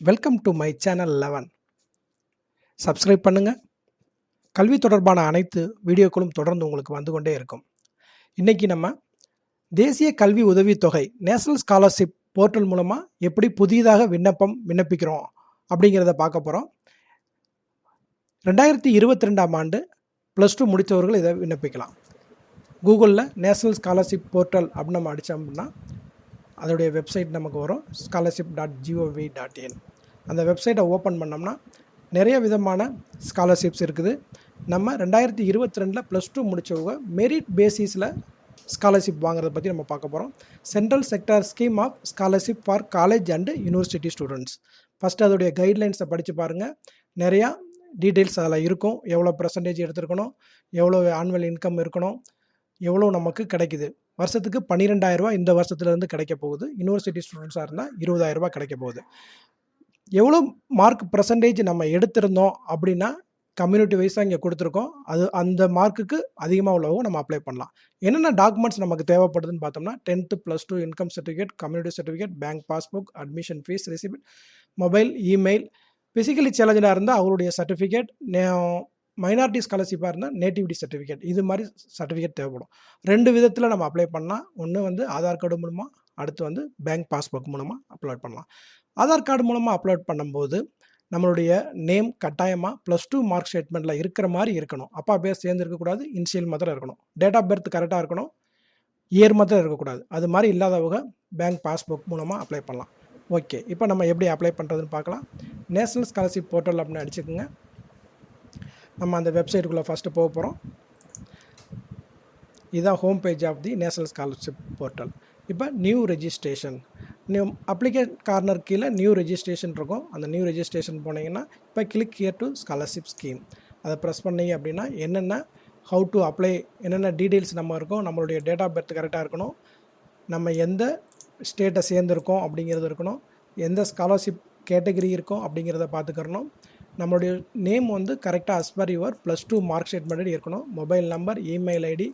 Welcome to my channel eleven subscribe பண்ணுங்கள் கல்வி தொடர்பான அனைத்து வீடியோக்களும் தொடர்ந்து உங்களுக்கு வந்து கொண்டே இருக்கும். இன்றைக்கி நம்ம தேசிய கல்வி உதவித்தொகை நேஷனல் ஸ்காலர்ஷிப் போர்ட்டல் மூலமாக எப்படி புதிதாக விண்ணப்பம் விண்ணப்பிக்கிறோம் அப்படிங்கிறத பார்க்க போகிறோம் ரெண்டாயிரத்தி இருபத்தி ரெண்டாம் ஆண்டு ப்ளஸ் டூ முடித்தவர்கள் இதை விண்ணப்பிக்கலாம். கூகுளில் நேஷ்னல் ஸ்காலர்ஷிப் போர்ட்டல் அப்படின்னு நம்ம அடித்தோம்னா அதோடைய வெப்சைட் நமக்கு வரும் scholarship dot G O V dot in அந்த வெப்சைட்டை ஓப்பன் பண்ணோம்னா நிறைய விதமான ஸ்காலர்ஷிப்ஸ் இருக்குது. நம்ம ரெண்டாயிரத்தி இருபத்தி ரெண்டில் ப்ளஸ் டூ முடித்தவங்க மெரிட் பேசிஸில் ஸ்காலர்ஷிப் வாங்குறத பற்றி நம்ம பார்க்க போகிறோம் central sector scheme of scholarship for college and university students first அதோடைய கைட்லைன்ஸை படித்து பாருங்கள் நிறையா டீட்டெயில்ஸ் அதில் இருக்கும். எவ்வளோ பர்சன்டேஜ் எடுத்துருக்கணும்? எவ்வளோ ஆனுவல் இன்கம் இருக்கணும்? எவ்வளோ நமக்கு கிடைக்குது? வருஷத்துக்கு பன்னிரெண்டாயிரரூவா இந்த வருஷத்துலேருந்து கிடைக்க போகுது. யூனிவர்சிட்டி ஸ்டூடெண்ட்ஸாக இருந்தால் இருபதாயிரரூபா கிடைக்க போகுது. எவ்வளோ மார்க் பர்சன்டேஜ் நம்ம எடுத்திருந்தோம் அப்படின்னா கம்யூனிட்டி வைஸாக இங்கே கொடுத்துருக்கோம். அது அந்த மார்க்குக்கு அதிகமாக உள்ளவங்க நம்ம அப்ளை பண்ணலாம். என்னென்ன டாக்குமெண்ட்ஸ் நமக்கு தேவைப்படுதுன்னு பார்த்தோம்னா tenth plus two income certificate community certificate bank passbook admission fees receipt mobile email physically சேலஞ்சில் இருந்தால் அவருடைய சர்டிஃபிகேட் மைனாரிட்டி ஸ்காலர்ஷிப்பாக இருந்தால் நேட்டிவிட்டி சர்டிஃபிகேட் இது மாதிரி சர்டிஃபிகேட் தேவைப்படும். ரெண்டு விதத்தில் நம்ம அப்ளை பண்ணால் ஒன்று வந்து ஆதார் கார்டு மூலமாக அடுத்து வந்து பேங்க் பாஸ்புக் மூலமாக அப்லோட் பண்ணலாம். ஆதார் கார்டு மூலமாக அப்லோட் பண்ணும்போது நம்மளுடைய நேம் கட்டாயமாக ப்ளஸ் டூ மார்க் ஸ்டேட்மெண்ட்டில் இருக்கிற மாதிரி இருக்கணும். அப்பா பேர் சேர்ந்து இருக்கக்கூடாது இனிஷியல் மாத்திரம் இருக்கணும். டேட் ஆஃப் பர்த் கரெக்டாக இருக்கணும். இயர் மாத்திரம் இருக்கக்கூடாது அது மாதிரி இல்லாதவங்க பேங்க் பாஸ்புக் மூலமாக அப்ளை பண்ணலாம். ஓகே இப்போ நம்ம எப்படி அப்ளை பண்ணுறதுன்னு பார்க்கலாம். நேஷனல் ஸ்காலர்ஷிப் போர்ட்டல் அப்படின்னு அடிச்சுக்கோங்க. நம்ம அந்த வெப்சைட்டுக்குள்ளே ஃபஸ்ட்டு போக போகிறோம் இதுதான் home page of the national scholarship portal இப்போ new registration new application corner கீழே நியூ ரெஜிஸ்ட்ரேஷன் இருக்கும். அந்த நியூ ரெஜிஸ்ட்ரேஷன் போனீங்கன்னா இப்போ click here to scholarship scheme அதை ப்ரெஸ் பண்ணீங்க அப்படின்னா என்னென்ன ஹவு டு அப்ளை என்னென்ன டீட்டெயில்ஸ் நம்ம இருக்கோம் நம்மளுடைய டேட் ஆஃப் பர்த் கரெக்டாக இருக்கணும் நம்ம எந்த ஸ்டேட்டை சேர்ந்துருக்கோம் அப்படிங்கிறது இருக்கணும் எந்த ஸ்காலர்ஷிப் கேட்டகரி இருக்கும் அப்படிங்கிறத பார்த்துக்கிறணும். நம்மளுடைய நேம் வந்து கரெக்டாக as per your plus two mark statement இருக்கணும் mobile number email ID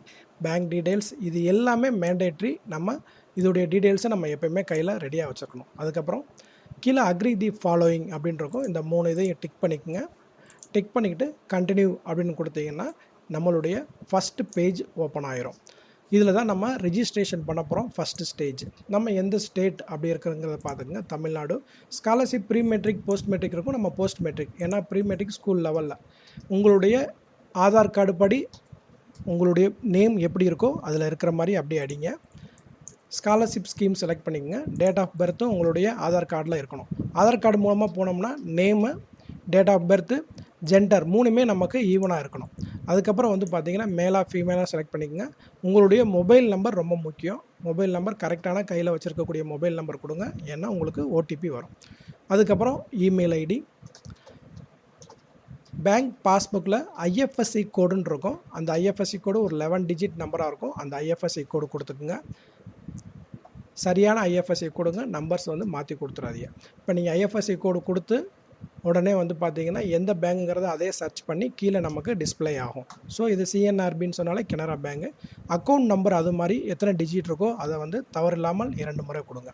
bank details இது எல்லாமே மேண்டேட்ரி நம்ம இதோடைய டீட்டெயில்ஸை நம்ம எப்போயுமே கையில் ரெடியாக வச்சுருக்கணும். அதுக்கப்புறம் கீழே அக்ரி தி ஃபாலோயிங் அப்படின்றக்கும் இந்த மூணு இதையும் டிக் பண்ணிக்கோங்க. டிக் பண்ணிக்கிட்டு கண்டினியூ அப்படின்னு கொடுத்தீங்கன்னா நம்மளுடைய ஃபஸ்ட்டு பேஜ் ஓப்பன் ஆயிரும். இதில் தான் நம்ம ரிஜிஸ்ட்ரேஷன் பண்ண போகிறோம் ஃபஸ்ட்டு ஸ்டேஜ் நம்ம எந்த ஸ்டேட் அப்படி இருக்கிறங்கிறத பார்த்துங்க Tamil Nadu. Scholarship pre matric post matric இருக்கும். நம்ம போஸ்ட் மெட்ரிக் ஏன்னா ப்ரீ மெட்ரிக் ஸ்கூல் லெவலில் உங்களுடைய ஆதார் கார்டு படி உங்களுடைய நேம் எப்படி இருக்கோ அதில் இருக்கிற மாதிரி அப்படியே அடிங்க. ஸ்காலர்ஷிப் ஸ்கீம் செலக்ட் பண்ணிக்கோங்க. டேட் ஆஃப் பர்த்தும் உங்களுடைய ஆதார் கார்டில் இருக்கணும். ஆதார் கார்டு மூலமாக போனோம்னா name date of birth gender மூணுமே நமக்கு ஈவனாக இருக்கணும். அதுக்கப்புறம் வந்து பார்த்தீங்கன்னா மேலாக ஃபீமேலாக செலக்ட் பண்ணிக்கோங்க. உங்களுடைய மொபைல் நம்பர் ரொம்ப முக்கியம். மொபைல் நம்பர் கரெக்டான கையில் வச்சுருக்கக்கூடிய மொபைல் நம்பர் கொடுங்க. ஏன்னா உங்களுக்கு ஓடிபி வரும். அதுக்கப்புறம் இமெயில் ஐடி பேங்க் பாஸ்புக்கில் ஐஎஃப்எஸ்சி கோடுன்னு இருக்கும். அந்த ஐஎஃப்எஸ்சி கோடு ஒரு லெவன் டிஜிட் நம்பராக இருக்கும். அந்த ஐஎஃப்எஸ்சி கோடு கொடுத்துக்குங்க. சரியான ஐஎஃப்எஸ்சி கொடுங்க நம்பர்ஸ் வந்து மாற்றி கொடுத்துறாதீங்க. இப்போ நீங்கள் ஐஎஃப்எஸ்சி கோடு கொடுத்து உடனே வந்து பார்த்தீங்கன்னா எந்த பேங்குங்கிறத அதே சர்ச் பண்ணி கீழே நமக்கு டிஸ்பிளே ஆகும். ஸோ இது சிஎன்ஆர்பின்னு சொன்னாலே கெனரா பேங்கு அக்கௌண்ட் நம்பர் அது மாதிரி எத்தனை டிஜிட் இருக்கோ அதை வந்து தவறில்லாமல் இரண்டு முறை கொடுங்க.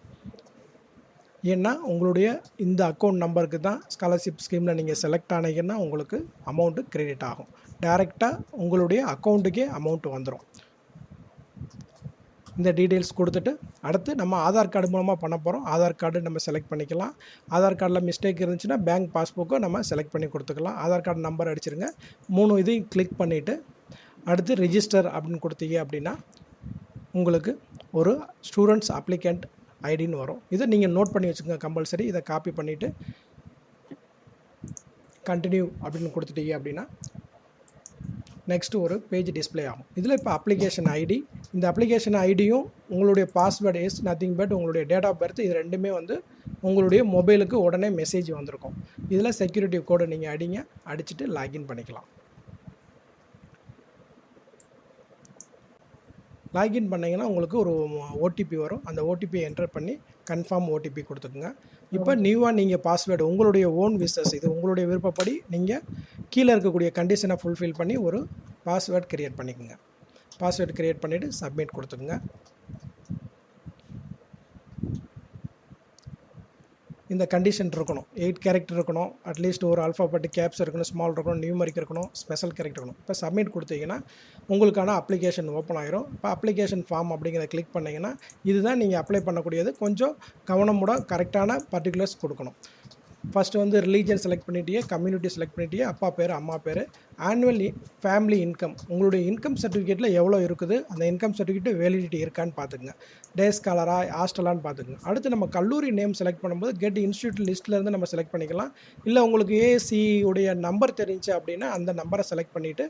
ஏன்னா உங்களுடைய இந்த அக்கௌண்ட் நம்பருக்கு தான் ஸ்காலர்ஷிப் ஸ்கீமில் நீங்கள் செலக்ட் ஆனீங்கன்னா உங்களுக்கு அமௌண்ட்டு கிரெடிட் ஆகும். டைரெக்டாக உங்களுடைய அக்கௌண்ட்டுக்கே அமௌண்ட் வந்துடும் இந்த டீட்டெயில்ஸ் கொடுத்துட்டு அடுத்து நம்ம ஆதார் கார்டு மூலமாக பண்ண போகிறோம் ஆதார் கார்டு நம்ம செலக்ட் பண்ணிக்கலாம். ஆதார் கார்டில் மிஸ்டேக் இருந்துச்சுன்னா பேங்க் பாஸ்புக்கை நம்ம செலக்ட் பண்ணி கொடுத்துக்கலாம். ஆதார் கார்டு நம்பர் அடிச்சிருங்க. மூணு இதையும் கிளிக் பண்ணிவிட்டு அடுத்து ரிஜிஸ்டர் அப்படின்னு கொடுத்தீங்க அப்படின்னா உங்களுக்கு ஒரு ஸ்டூடெண்ட்ஸ் அப்ளிகண்ட் ஐடின்னு வரும். இதை நீங்கள் நோட் பண்ணி வச்சுக்கோங்க கம்பல்சரி இதை காப்பி பண்ணிவிட்டு கண்டினியூ அப்படின்னு கொடுத்துட்டீங்க அப்படின்னா நெக்ஸ்ட்டு ஒரு பேஜ் டிஸ்பிளே ஆகும். இதில் இப்போ அப்ளிகேஷன் ஐடி இந்த அப்ளிகேஷன் ஐடியும் உங்களுடைய பாஸ்வேர்டு இஸ் நத்திங் பட் உங்களுடைய டேட் ஆஃப் பர்த் இது ரெண்டுமே வந்து உங்களுடைய மொபைலுக்கு உடனே மெசேஜ் வந்திருக்கும். இதில் செக்யூரிட்டி கோடை நீங்கள் அடிங்க அடிச்சுட்டு லாகின் பண்ணிக்கலாம். லாகின் பண்ணிங்கன்னா உங்களுக்கு ஒரு ஓடிபி வரும். அந்த ஓடிபியை என்டர் பண்ணி கன்ஃபார்ம் ஓடிபி கொடுத்துக்குங்க. இப்போ நியூவாக நீங்கள் பாஸ்வேர்டு உங்களுடைய ஓன் விசஸ் இது உங்களுடைய விருப்பப்படி நீங்கள் கீழே இருக்கக்கூடிய கண்டிஷனை ஃபுல்ஃபில் பண்ணி ஒரு பாஸ்வேர்ட் க்ரியேட் பண்ணிக்கோங்க. பாஸ்வேர்டு க்ரியேட் பண்ணிவிட்டு சப்மிட் கொடுத்துக்குங்க. இந்த கண்டிஷன் இருக்கணும். எயிட் கேரக்டர் இருக்கணும். அட்லீஸ்ட் ஒரு அல்ஃபாபெட்டிக் கேப்ஸ் இருக்கணும் ஸ்மால் இருக்கணும் நியூமரிக் இருக்கணும் ஸ்பெஷல் கேரக்டர் இருக்கணும். இப்போ சப்மிட் கொடுத்தீங்கன்னா உங்களுக்கான அப்ளிகேஷன் ஓப்பன் ஆயிரும். இப்போ அப்ளிகேஷன் ஃபார்ம் அப்படிங்கிறத கிளிக் பண்ணிங்கன்னா இதுதான் நீங்கள் அப்ளை பண்ணக்கூடியது. கொஞ்சம் கவனமுட கரெக்டான பர்டிகுலர்ஸ் கொடுக்கணும். ஃபஸ்ட்டு வந்து ரிலீஜன் செலக்ட் பண்ணிட்டியே கம்யூனிட்டி செலக்ட் பண்ணிட்டியே அப்பா பேர் அம்மா பேர் ஆனுவல் ஃபேமிலி இன்கம் உங்களுடைய இன்கம் சர்டிஃபிகேட்டில் எவ்வளோ இருக்குது? அந்த இன்கம் சர்டிஃபிகேட் வேலிடிட்டி இருக்கான்னு பார்த்துக்குங்க டே ஸ்காலரா ஹாஸ்டலான்னு பார்த்துக்குங்க அடுத்து நம்ம கல்லூரி நேம் செலக்ட் பண்ணும்போது கெட் இன்ஸ்டியூட் லிஸ்ட்லேருந்து நம்ம செலக்ட் பண்ணிக்கலாம். இல்லை உங்களுக்கு ஏஎஸ்சி உடைய நம்பர் தெரிஞ்சு அப்படின்னா அந்த நம்பரை செலக்ட் பண்ணிவிட்டு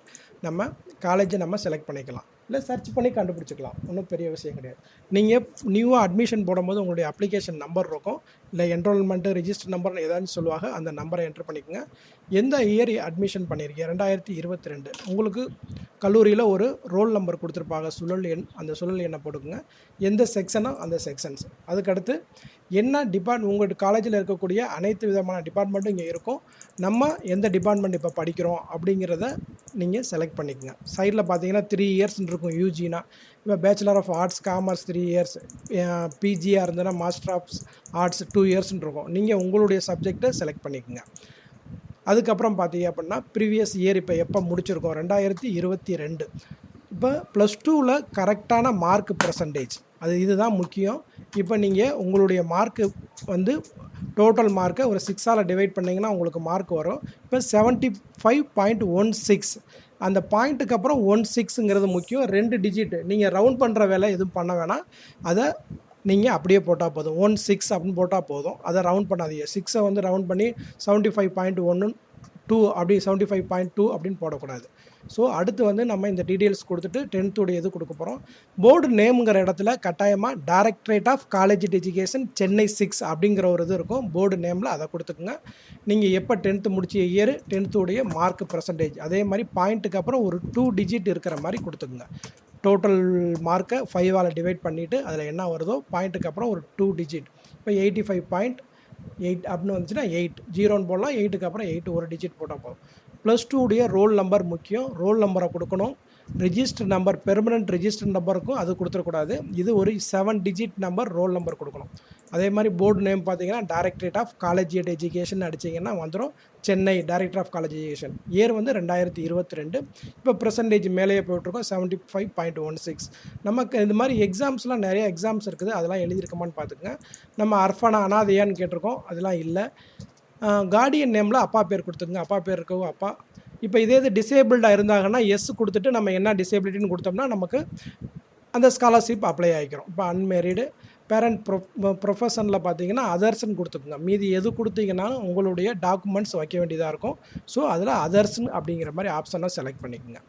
நம்ம காலேஜை நம்ம செலக்ட் பண்ணிக்கலாம். இல்லை சர்ச் பண்ணி கண்டுபிடிச்சிக்கலாம். ஒன்றும் பெரிய விஷயம் கிடையாது. நீங்கள் நியூவாக அட்மிஷன் போடும்போது உங்களுடைய அப்ளிகேஷன் நம்பர் இருக்கும். இல்லை என்ரோல்மெண்ட்டு ரிஜிஸ்டர் நம்பர்னு ஏதாச்சும் சொல்லுவாங்க. அந்த நம்பரை என்ட்ரு பண்ணிக்கோங்க. எந்த இயர் அட்மிஷன் பண்ணியிருக்கீங்க ரெண்டாயிரத்தி இருபத்தி ரெண்டு. உங்களுக்கு கல்லூரியில் ஒரு ரோல் நம்பர் கொடுத்துருப்பாங்க. சுழல் எண் அந்த சுழல் எண்ணை போட்டுக்கோங்க. எந்த செக்ஷனோ அந்த செக்ஷன்ஸ் அதுக்கடுத்து என்ன டிபார்ட் உங்கள் காலேஜில் இருக்கக்கூடிய அனைத்து விதமான டிபார்ட்மெண்ட்டும் இங்கே இருக்கும். நம்ம எந்த டிபார்ட்மெண்ட் இப்போ படிக்கிறோம் அப்படிங்கிறத நீங்கள் செலக்ட் பண்ணிக்கோங்க. சைடில் பார்த்தீங்கன்னா த்ரீ இயர்ஸ் இருக்கும் யூஜினா இப்போ bachelor of arts commerce three years பிஜியாக இருந்ததுன்னா மாஸ்டர் ஆஃப் ஆர்ட்ஸ் டூ இயர்ஸ்னு இருக்கும். நீங்கள் உங்களுடைய சப்ஜெக்டை செலக்ட் பண்ணிக்கோங்க. அதுக்கப்புறம் பார்த்தீங்க அப்படின்னா ப்ரீவியஸ் இயர் இப்போ எப்போ முடிச்சிருக்கோம்? ரெண்டாயிரத்தி இருபத்தி ரெண்டு. இப்போ ப்ளஸ் டூவில் கரெக்டான மார்க் பர்சன்டேஜ் அது இதுதான் முக்கியம். இப்போ நீங்கள் உங்களுடைய மார்க்கு வந்து டோட்டல் மார்க்கை ஒரு சிக்ஸால் டிவைட் பண்ணிங்கன்னா உங்களுக்கு மார்க் வரும். இப்போ seventy five point one six அந்த பாயிண்ட்டுக்கு அப்புறம் ஒன் சிக்ஸுங்கிறது முக்கியம். ரெண்டு டிஜிட் நீங்கள் ரவுண்ட் பண்ணுற வேலை எதுவும் பண்ண வேணாம். அதை நீங்கள் அப்படியே போட்டால் போதும். ஒன் சிக்ஸ் அப்படின்னு போட்டால் போதும். அதை ரவுண்ட் பண்ணாதீங்க. சிக்ஸை வந்து ரவுண்ட் பண்ணி செவன்ட்டி ஃபைவ் பாயிண்ட் ஒன்று டூ அப்படி செவன்ட்டி ஃபைவ் பாயிண்ட் டூ அப்படின்னு போடக்கூடாது. ஸோ அடுத்து வந்து நம்ம இந்த டீட்டெயில்ஸ் கொடுத்துட்டு டென்த்துடைய இது கொடுக்க போகிறோம் போர்டு நேமுங்கிற இடத்துல கட்டாயமாக directorate of college education Chennai six அப்படிங்கிற ஒரு இது இருக்கும். போர்டு நேமில் அதை கொடுத்துக்குங்க. நீங்கள் எப்போ டென்த்து முடிச்ச இயர் டென்த்துடைய மார்க் பர்சன்டேஜ் அதே மாதிரி பாயிண்ட்டுக்கு அப்புறம் ஒரு டூ டிஜிட் இருக்கிற மாதிரி கொடுத்துக்குங்க. டோட்டல் மார்க்கை ஃபைவால் டிவைட் பண்ணிவிட்டு அதில் என்ன வருதோ பாயிண்ட்டுக்கு அப்புறம் ஒரு டூ டிஜிட் இப்போ எயிட்டி ஃபைவ் பாயிண்ட் எயிட் அப்படின்னு வந்துச்சுன்னா எயிட் ஜீரோன்னு போடலாம். எயிட்டுக்கு அப்புறம் எயிட் ஒரு டிஜிட் போட்டால் போதும். ப்ளஸ் டூடைய ரோல் நம்பர் முக்கியம். ரோல் நம்பரை கொடுக்கணும். ரிஜிஸ்டர் நம்பர் பெர்மனன்ட் ரிஜிஸ்டர் நம்பருக்கும் அது கொடுத்துடக்கூடாது. இது ஒரு seven digit number roll number கொடுக்கணும். அதே மாதிரி போர்டு நேம் பார்த்தீங்கன்னா டைரக்டரேட் ஆஃப் காலேஜ் எஜுகேஷன் அடிச்சிங்கன்னா வந்துடும் Chennai director of college education year வந்து ரெண்டாயிரத்தி இருபத்தி ரெண்டு. இப்போ பர்சன்டேஜ் மேலேயே போயிட்டுருக்கோம். Seventy five point one six நமக்கு இந்த மாதிரி எக்ஸாம்ஸ்லாம் நிறைய எக்ஸாம்ஸ் இருக்குது. அதெல்லாம் எழுதியிருக்கோமான்னு பார்த்துக்கோங்க. நம்ம அர்ஃபானா அனாதையான்னு கேட்டிருக்கோம். அதெல்லாம் இல்லை. கார்டியன் நேமில் அப்பா பேர் கொடுத்துருங்க. அப்பா பேர் இருக்கவும் அப்பா. இப்போ இதே இது டிசேபிள்டாக இருந்தாங்கன்னா எஸ் கொடுத்துட்டு நம்ம என்ன டிசேபிலிட்டின்னு கொடுத்தோம்னா நமக்கு அந்த ஸ்காலர்ஷிப் அப்ளை ஆகிக்கிறோம் இப்போ அன்மேரிடு பேரண்ட் ப்ரொ ப்ரொஃபஷனில் பார்த்தீங்கன்னா அதர்ஸ்ன்னு கொடுத்துக்குங்க. மீதி எது கொடுத்தீங்கன்னாலும் உங்களுடைய டாக்குமெண்ட்ஸ் வைக்க வேண்டியதாக இருக்கும். ஸோ அதில் அதர்ஸ்னு அப்படிங்கிற மாதிரி ஆப்ஷனை செலக்ட் பண்ணிக்கோங்க.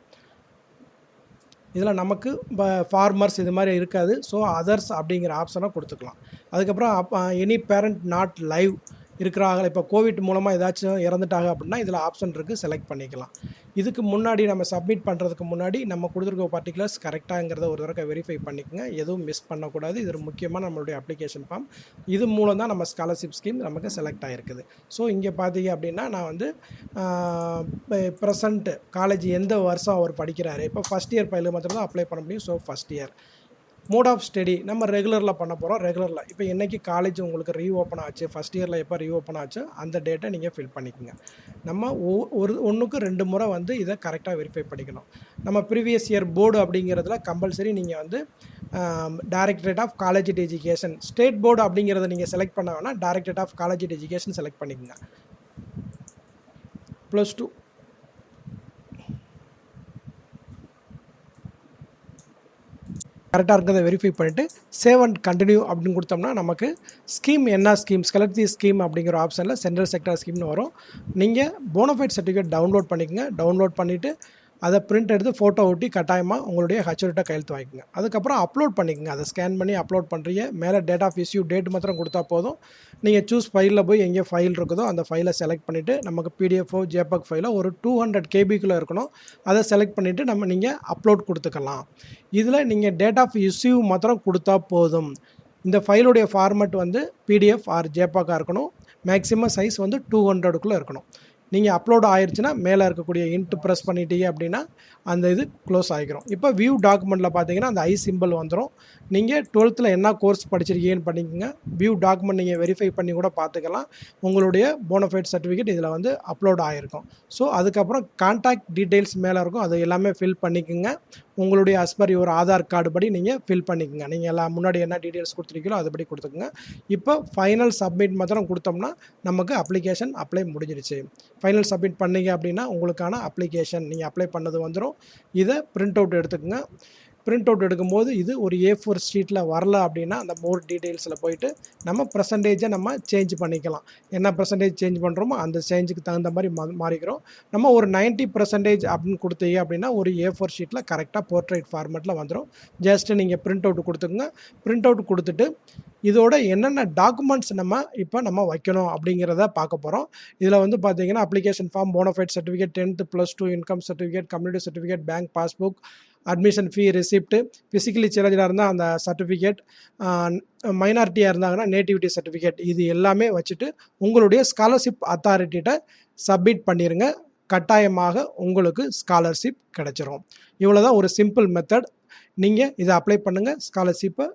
இதில் நமக்கு இப்போ ஃபார்மர்ஸ் இது மாதிரி இருக்காது. ஸோ அதர்ஸ் அப்படிங்கிற ஆப்ஷனை கொடுத்துக்கலாம். அதுக்கப்புறம் எனி பேரண்ட் நாட் லைவ் இருக்கிறாங்க இப்போ கோவிட் மூலமாக ஏதாச்சும் இறந்துட்டாங்க அப்படின்னா இதில் ஆப்ஷன் இருக்குது செலக்ட் பண்ணிக்கலாம். இதுக்கு முன்னாடி நம்ம சப்மிட் பண்ணுறதுக்கு முன்னாடி நம்ம கொடுத்துருக்க பர்டிகுலர்ஸ் கரெக்டாங்கிறத ஒரு தடவை வெரிஃபை பண்ணிக்கோங்க. எதுவும் மிஸ் பண்ணக்கூடாது. இது ஒரு முக்கியமாக நம்மளுடைய அப்ளிகேஷன் ஃபார்ம் இது மூலம் தான் நம்ம ஸ்காலர்ஷிப் ஸ்கீம் நமக்கு செலக்ட் ஆகிருக்குது ஸோ இங்கே பார்த்தீங்க அப்படின்னா நான் வந்து ப்ரெசண்ட்டு காலேஜ் எந்த வருஷம் அவர் படிக்கிறாரு? இப்போ ஃபஸ்ட் இயர் பயில மாத்திரம் தான் அப்ளை பண்ண முடியும். So first year mode of study நம்ம ரெகுலரில் பண்ண போகிறோம் ரெகுலரில் இப்போ என்றைக்கு காலேஜ் உங்களுக்கு ரீஓப்பன் ஆச்சு ஃபஸ்ட் இயரில் எப்போ ரீஓப்பன் ஆச்சு அந்த டேட்டை நீங்கள் ஃபில் பண்ணிக்கோங்க. நம்ம ஒரு ஒன்றுக்கு ரெண்டு முறை வந்து இதை கரெக்டாக வெரிஃபை பண்ணிக்கணும். நம்ம ப்ரீவியஸ் இயர் போர்டு அப்படிங்கிறதுல கம்பல்சரி நீங்கள் வந்து directorate of college education state board அப்படிங்கிறத நீங்கள் செலக்ட் பண்ண வேணால் directorate of college education select பண்ணிக்கோங்க. ப்ளஸ் டூ கரெக்டாக இருக்கிறத வெரிஃபை பண்ணிவிட்டு சேவ் அண்ட் கண்டினியூ அப்படின்னு கொடுத்தோம்னா நமக்கு ஸ்கீம் என்ன ஸ்கீம் ஸ்கெலக்ட் ஸ்கீம் அப்படிங்கிற ஆப்ஷனில் சென்ட்ரல் செக்டர் ஸ்கீம்னு வரும். நீங்கள் போனஃபைட் சர்டிஃபிகேட் டவுன்லோட் பண்ணிக்கங்க. டவுன்லோட் பண்ணிவிட்டு அதை பிரிண்ட் எடுத்து ஃபோட்டோ ஒட்டி கட்டாயமாக உங்களுடைய ஹச்ஓடிட்ட கையெழுத்து வாங்கிக்கோங்க. அதுக்கப்புறம் அப்லோட் பண்ணிக்கோங்க. அதை ஸ்கேன் பண்ணி அப்லோட் பண்ணுறீங்க மேலே டேட் ஆஃப் இஷ்யூ டேட் மாத்திரம் கொடுத்தா போதும். நீங்கள் சூஸ் ஃபைலில் போய் எங்கே ஃபைல் இருக்குதோ அந்த ஃபைலை செலக்ட் பண்ணிவிட்டு நமக்கு பிடிஎஃப்ஓ ஜேபக் ஃபைலோ ஒரு டூ ஹண்ட்ரட் கேபிக்குள்ளே இருக்கணும். அதை செலக்ட் பண்ணிவிட்டு நம்ம நீங்கள் அப்லோட் கொடுத்துக்கலாம். இதில் நீங்கள் டேட் ஆஃப் இஷ்யூ மாத்திரம் கொடுத்தா போதும். இந்த ஃபைலுடைய ஃபார்மெட் வந்து பிடிஎஃப் ஆர் ஜேபாக்காக இருக்கணும். மேக்ஸிமம் சைஸ் வந்து டூ ஹண்ட்ரடுக்குள்ளே இருக்கணும். நீங்கள் அப்லோட் ஆயிடுச்சுன்னா மேலே இருக்கக்கூடிய இன்ட்டு ப்ரெஸ் பண்ணிட்டீங்க அப்படின்னா அந்த இது க்ளோஸ் ஆகிக்கிறோம் இப்போ வியூ டாக்குமெண்ட்டில் பார்த்தீங்கன்னா அந்த ஐ சிம்பிள் வந்துடும் நீங்கள் டுவெல்த்தில் என்ன கோர்ஸ் படிச்சிருக்கீங்கன்னு பண்ணிக்கோங்க. வியூ டாக்குமெண்ட் நீங்கள் வெரிஃபை பண்ணி கூட பார்த்துக்கலாம் உங்களுடைய போனஃபைட் சர்டிஃபிகேட் இதில் வந்து அப்லோட் ஆகிருக்கும் ஸோ அதுக்கப்புறம் கான்டாக்ட் டீட்டெயில்ஸ் மேலே இருக்கும். அது எல்லாமே ஃபில் பண்ணிக்கோங்க. உங்களுடைய அஸ்பர் யுவர் ஆதார் கார்டு படி நீங்கள் ஃபில் பண்ணிக்கோங்க. நீங்கள் எல்லாம் முன்னாடி என்ன டீட்டெயில்ஸ் கொடுத்துருக்கீங்களோ அதுபடி கொடுத்துக்கோங்க. இப்போ ஃபைனல் சப்மிட் மாத்திரம் கொடுத்தோம்னா நமக்கு அப்ளிகேஷன் அப்ளை முடிஞ்சிருச்சு. ஃபைனல் சப்மிட் பண்ணீங்க அப்படின்னா உங்களுக்கான அப்ளிகேஷன் நீங்கள் அப்ளை பண்ணது வந்துடும் இதை பிரிண்ட் அவுட் எடுத்துக்கோங்க. பிரிண்ட் அவுட் எடுக்கும்போது இது ஒரு ஏ ஃபோர் ஷீட்டில் வரல அப்படின்னா அந்த மோர் டீட்டெயில்ஸில் போயிட்டு நம்ம பர்சன்டேஜை நம்ம சேஞ்ச் பண்ணிக்கலாம். என்ன பர்சன்டேஜ் சேஞ்ச் பண்ணுறோமோ அந்த சேஞ்சுக்கு தகுந்த மாதிரி மா மாறிக்கிறோம். நம்ம ஒரு 90% பர்சன்டேஜ் அப்படின்னு கொடுத்தீங்க அப்படின்னா ஒரு ஏ ஃபோர் ஷீட்டில் கரெக்டாக போர்ட்ரேட் ஃபார்மேட்டில் வந்துடும் ஜஸ்ட் நீங்கள் பிரிண்ட் அவுட் கொடுத்துக்குங்க. பிரிண்ட் அவுட் கொடுத்துட்டு இதோட என்னென்ன டாக்குமெண்ட்ஸ் நம்ம இப்போ நம்ம வைக்கணும் அப்படிங்கிறத பார்க்க போகிறோம் இதில் வந்து பார்த்தீங்கன்னா application form bonafide certificate tenth plus two income certificate community certificate bank passbook admission fee receipt physically சேலஞ்சாக இருந்தால் அந்த சர்டிஃபிகேட் மைனாரிட்டியாக இருந்தாங்கன்னா நேட்டிவிட்டி சர்டிஃபிகேட் இது எல்லாமே வச்சுட்டு உங்களுடைய ஸ்காலர்ஷிப் அத்தாரிட்டிகிட்ட சப்மிட் பண்ணிடுங்க கட்டாயமாக உங்களுக்கு ஸ்காலர்ஷிப் கிடைச்சிரும். இவ்வளோ தான் ஒரு சிம்பிள் மெத்தட் நீங்கள் இதை அப்ளை பண்ணுங்கள் ஸ்காலர்ஷிப்பை